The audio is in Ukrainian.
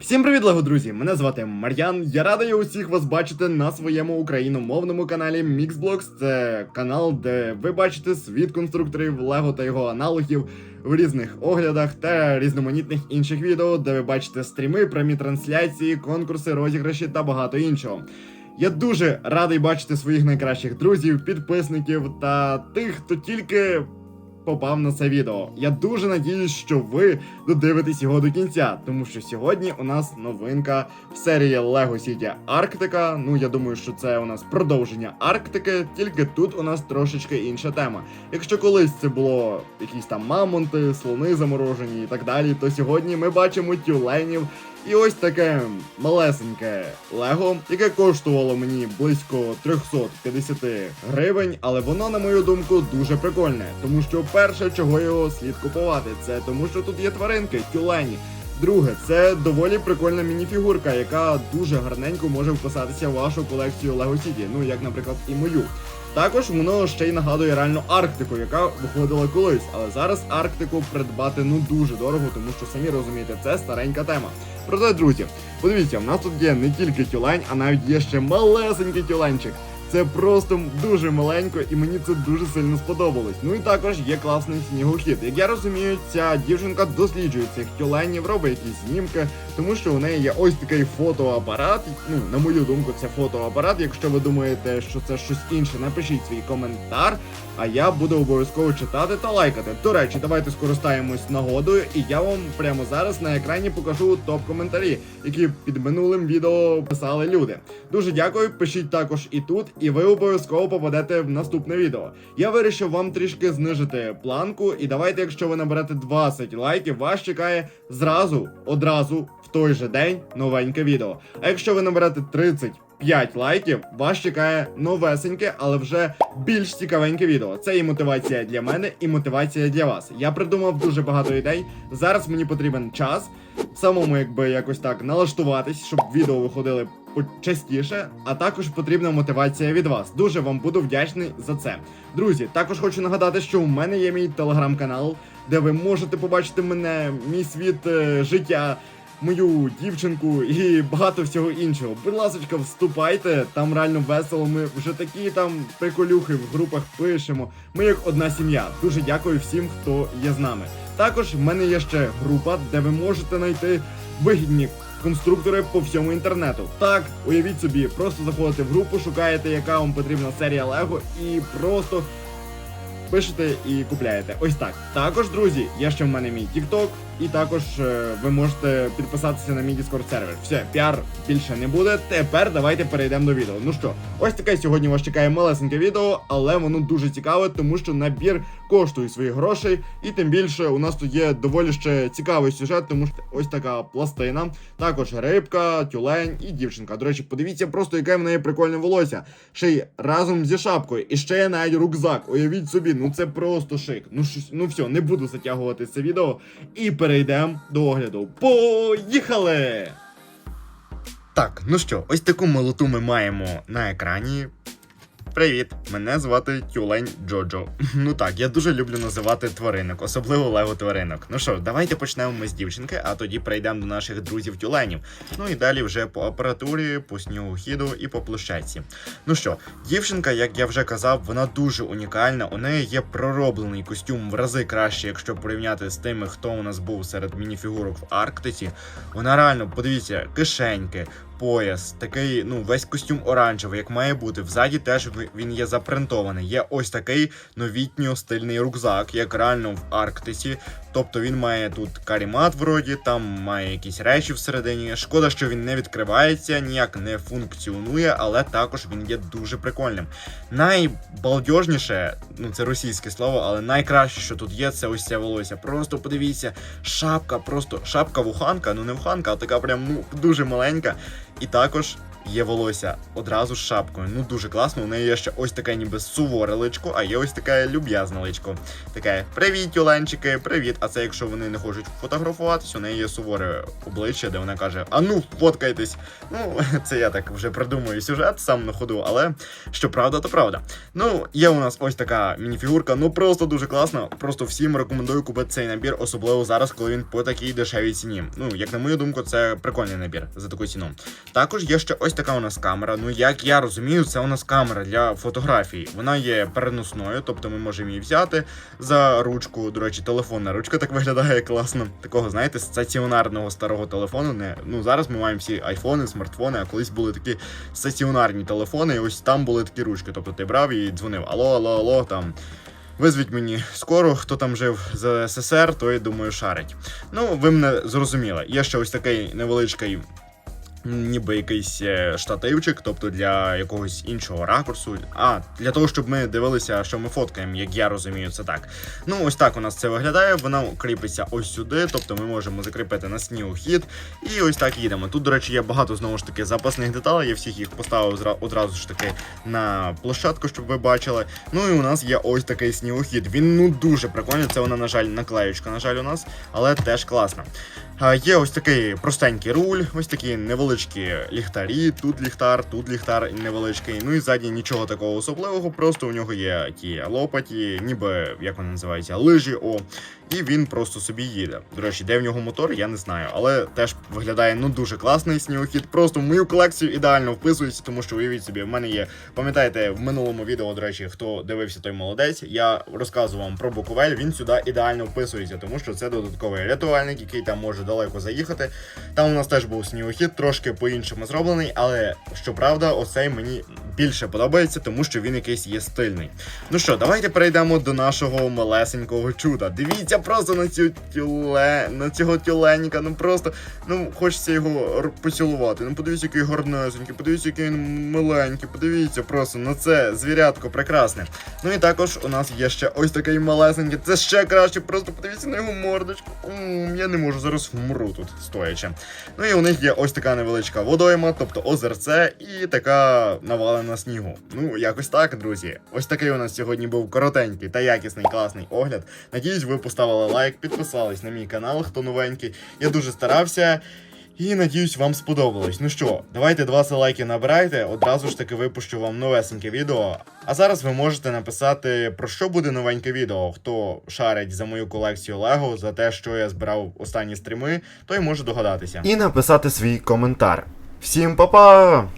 Всім привіт, лего друзі! Мене звати Мар'ян. Я радий усіх вас бачити на своєму україномовному каналі Mixblocks. Це канал, де ви бачите світ конструкторів Лего та його аналогів в різних оглядах та різноманітних інших відео, де ви бачите стріми, прямі трансляції, конкурси, розіграші та багато іншого. Я дуже радий бачити своїх найкращих друзів, підписників та тих, хто тільки попав на це відео. Я дуже надіюсь, що ви додивитесь його до кінця, тому що сьогодні у нас новинка в серії Lego City Арктика. Ну я думаю, що це у нас продовження Арктики, тільки тут у нас трошечки інша тема. Якщо колись це було якісь там мамонти, слони заморожені і так далі, то сьогодні ми бачимо тюленів. І ось таке малесеньке Лего, яке коштувало мені близько 350 гривень, але воно, на мою думку, дуже прикольне. Тому що перше, чого його слід купувати, це тому, що тут є тваринки, тюлені. Друге, це доволі прикольна мініфігурка, яка дуже гарненько може вписатися в вашу колекцію Lego City, ну як, наприклад, і мою. Також воно ще й нагадує реально Арктику, яка виходила колись, але зараз Арктику придбати ну дуже дорого, тому що самі розумієте, це старенька тема. Проте, друзі, подивіться, в нас тут є не тільки тюлень, а навіть є ще малесенький тюленчик. Це просто дуже маленько, і мені це дуже сильно сподобалось. Ну і також є класний снігохід. Як я розумію, ця дівчинка досліджує цих тюленів, робить якісь знімки, тому що у неї є ось такий фотоапарат. Ну, на мою думку, це фотоапарат. Якщо ви думаєте, що це щось інше, напишіть свій коментар. А я буду обов'язково читати та лайкати. До речі, давайте скористаємось нагодою, і я вам прямо зараз на екрані покажу топ-коментарі, які під минулим відео писали люди. Дуже дякую, пишіть також і тут, і ви обов'язково попадете в наступне відео. Я вирішив вам трішки знижити планку, і давайте, якщо ви наберете 20 лайків, вас чекає зразу, одразу той же день новеньке відео. А якщо ви наберете 30 5 лайків, вас чекає новесеньке, але вже більш цікавеньке відео. Це і мотивація для мене, і мотивація для вас. Я придумав дуже багато ідей. Зараз мені потрібен час самому, якби якось так налаштуватись, щоб відео виходили частіше, а також потрібна мотивація від вас. Дуже вам буду вдячний за це. Друзі, також хочу нагадати, що у мене є мій телеграм-канал, де ви можете побачити мене, мій світ е, життя мою дівчинку і багато всього іншого. Будь ласка, вступайте, там реально весело. Ми вже такі там приколюхи в групах пишемо. Ми як одна сім'я. Дуже дякую всім, хто є з нами. Також в мене є ще група, де ви можете знайти вигідні. Конструктори по всьому інтернету. Так, уявіть собі, просто заходите в групу, шукаєте, яка вам потрібна серія Лего, і просто пишете і купляєте. Ось так. Також, друзі, є ще в мене мій TikTok, і також е, ви можете підписатися на мій Discord сервер. Все, піар більше не буде. Тепер давайте перейдемо до відео. Ну що, ось таке сьогодні вас чекає малесеньке відео, але воно дуже цікаве, тому що набір коштує свої грошей, і тим більше у нас тут є доволі ще цікавий сюжет, тому що ось така пластина. Також рибка, тюлень і дівчинка. До речі, подивіться просто, яке в неї прикольне волосся. Ще й разом зі шапкою. І ще є навіть рюкзак. Уявіть собі, ну це просто шик. Ну щось, ну все, не буду затягувати це відео. І перейдемо до огляду. Поїхали! Так, ну що, ось таку молоту ми маємо на екрані. Привіт, мене звати Тюлень Джоджо. Ну так, я дуже люблю називати тваринок, особливо лего тваринок. Ну що, давайте почнемо ми з дівчинки, а тоді прийдемо до наших друзів тюленів. Ну і далі вже по апаратурі, по снігохіду і по площадці. Ну що, дівчинка, як я вже казав, вона дуже унікальна. У неї є пророблений костюм в рази краще, якщо порівняти з тими, хто у нас був серед мініфігурок в Арктиці. Вона реально, подивіться, кишеньки, пояс, такий, ну, весь костюм оранжевий, як має бути. Взаді теж він є запринтований. Є ось такий новітньо стильний рюкзак, як реально в Арктиці. Тобто він має тут карімат вроді, там має якісь речі всередині. Шкода, що він не відкривається, ніяк не функціонує, але також він є дуже прикольним. Найбалдежніше, ну це російське слово, але найкраще, що тут є, це ось ця волосся. Просто подивіться, шапка, просто шапка вуханка, ну не вуханка, а така прям ну дуже маленька. І також є волосся одразу з шапкою. Ну дуже класно. У неї є ще ось таке ніби суворе личко, а є ось таке люб'язне личко. Таке привіт, тюленчики, привіт. А це якщо вони не хочуть фотографуватись, у неї є суворе обличчя, де вона каже: А ну, фоткайтесь. Ну, це я так вже придумую сюжет сам на ходу, але що правда, то правда. Ну, є у нас ось така мініфігурка, ну просто дуже класно. Просто всім рекомендую купити цей набір, особливо зараз, коли він по такій дешевій ціні. Ну, як на мою думку, це прикольний набір за таку ціну. Також є ще ось така у нас камера. Ну, як я розумію, це у нас камера для фотографій. Вона є переносною, тобто ми можемо її взяти за ручку. До речі, телефонна ручка так виглядає класно. Такого, знаєте, стаціонарного старого телефону. Не ну зараз ми маємо всі айфони, смартфони, а колись були такі стаціонарні телефони, і ось там були такі ручки. Тобто ти брав і дзвонив: Алло, алло, алло, там. Визвіть мені скоро, хто там жив з СССР, той думаю шарить. Ну, ви мене зрозуміли. Є ще ось такий невеличкий ніби якийсь е, штативчик, тобто для якогось іншого ракурсу. А, для того, щоб ми дивилися, що ми фоткаємо, як я розумію, це так. Ну, ось так у нас це виглядає. Вона кріпиться ось сюди, тобто ми можемо закріпити на снігохід. І ось так їдемо. Тут, до речі, є багато знову ж таки запасних деталей. Я всіх їх поставив одразу ж таки на площадку, щоб ви бачили. Ну і у нас є ось такий снігохід. Він ну дуже прикольний. Це вона, на жаль, наклеючка, на жаль, у нас, але теж класна. Є ось такий простенький руль, ось такі невеличкі ліхтарі. Тут ліхтар, тут ліхтар невеличкий. Ну і ззаді нічого такого особливого, просто у нього є ті лопаті, ніби як вони називаються, лижі. О, і він просто собі їде. До речі, де в нього мотор, я не знаю, але теж виглядає ну дуже класний снігохід. Просто в мою колекцію ідеально вписується, тому що уявіть собі, в мене є. Пам'ятаєте, в минулому відео, до речі, хто дивився, той молодець. Я розказував вам про Буковель. Він сюди ідеально вписується, тому що це додатковий рятувальник, який там може далеко заїхати. Там у нас теж був снігохід, трошки по-іншому зроблений, але щоправда, оцей мені більше подобається, тому що він якийсь є стильний. Ну що, давайте перейдемо до нашого малесенького чуда. Дивіться просто на цю тюле, на цього тюленька. Ну просто ну хочеться його поцілувати. Ну подивіться, який гарнесенький, подивіться, який він миленький. Подивіться просто на це звірятко прекрасне. Ну і також у нас є ще ось такий малесенький. Це ще краще. Просто подивіться на його мордочку. М, я не можу зараз вмру тут стоячи. Ну і у них є ось така невеличка водойма, тобто озерце, і така навалена снігу. Ну, якось так, друзі. Ось такий у нас сьогодні був коротенький та якісний класний огляд. Надіюсь, ви поставили лайк, підписались на мій канал, хто новенький. Я дуже старався. І надіюсь, вам сподобалось. Ну що, давайте 20 лайків набирайте, одразу ж таки випущу вам новесеньке відео. А зараз ви можете написати, про що буде новеньке відео. Хто шарить за мою колекцію Лего, за те, що я збирав останні стріми, той може догадатися. і написати свій коментар. Всім па-па!